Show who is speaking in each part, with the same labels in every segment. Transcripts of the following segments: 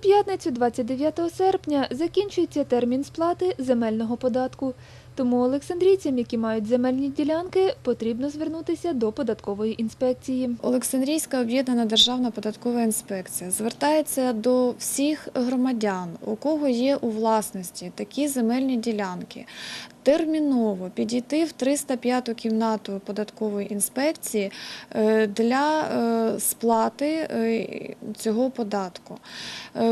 Speaker 1: П'ятницю, 29 серпня, закінчується термін сплати земельного податку. Тому олександрійцям, які мають земельні ділянки, потрібно звернутися до податкової інспекції.
Speaker 2: Олександрійська об'єднана державна податкова інспекція звертається до всіх громадян, у кого є у власності такі земельні ділянки. Терміново підійти в 305-ту кімнату податкової інспекції е, для е, сплати е, цього податку.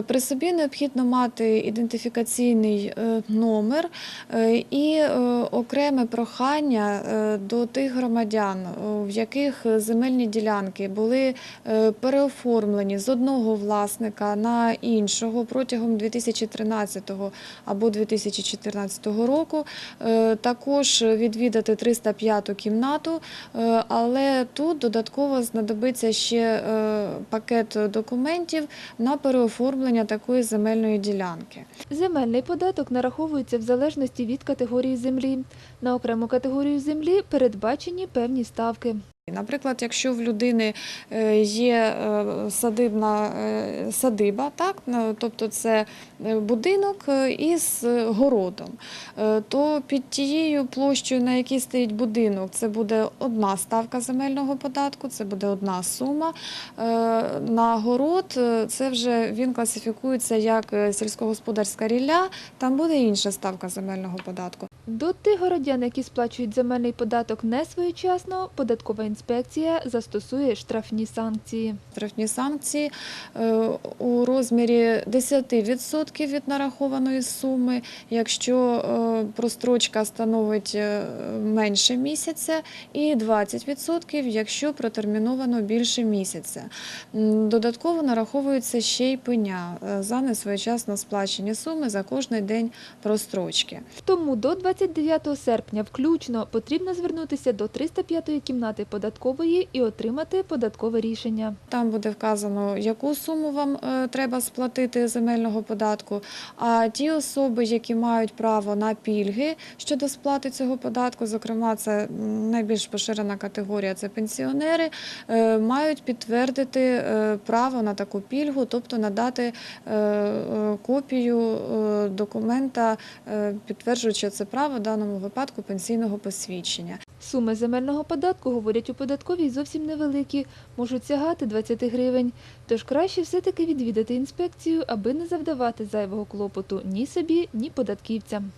Speaker 2: При собі необхідно мати ідентифікаційний номер і окреме прохання е, до тих громадян, е, в яких земельні ділянки були е, переоформлені з одного власника на іншого протягом 2013 або 2014 року. Е, Також відвідати 305 кімнату, е, але тут додатково знадобиться ще е, пакет документів на переоформлення такої земельної ділянки.
Speaker 1: Земельний податок нараховується в залежності від категорії землі. На окрему категорію землі передбачені певні ставки.
Speaker 2: Наприклад, якщо в людини е, є е, садибна е, садиба, так, тобто це будинок із городом, то під тією площею, на якій стоїть будинок, це буде одна ставка земельного податку, це буде одна сума. На город це вже він класифікується як сільськогосподарська рілля, там буде інша ставка земельного податку.
Speaker 1: До тих городян, які сплачують земельний податок не своєчасно, податкова інспекція застосує штрафні санкції.
Speaker 2: Штрафні санкції е, у розмірі 10% від нарахованої суми, якщо е, прострочка становить е, менше місяця, і 20%, якщо протерміновано більше місяця. Додатково нараховується ще й пеня за несвоєчасно сплачені суми за кожний день прострочки.
Speaker 1: Тому до 29 серпня включно потрібно звернутися до 305-ї кімнати податкової і отримати податкове рішення.
Speaker 2: Там буде вказано, яку суму вам е, треба сплатити земельного податку. А ті особи, які мають право на пільги щодо сплати цього податку, зокрема, це найбільш поширена категорія це пенсіонери, е, мають підтвердити е, право на таку пільгу, тобто надати копію документа, підтверджуючи це право в даному випадку пенсійного посвідчення.
Speaker 1: Суми земельного податку, говорять у податковій, зовсім невеликі, можуть сягати 20 гривень. Тож краще все-таки відвідати інспекцію, аби не завдавати зайвого клопоту ні собі, ні податківцям.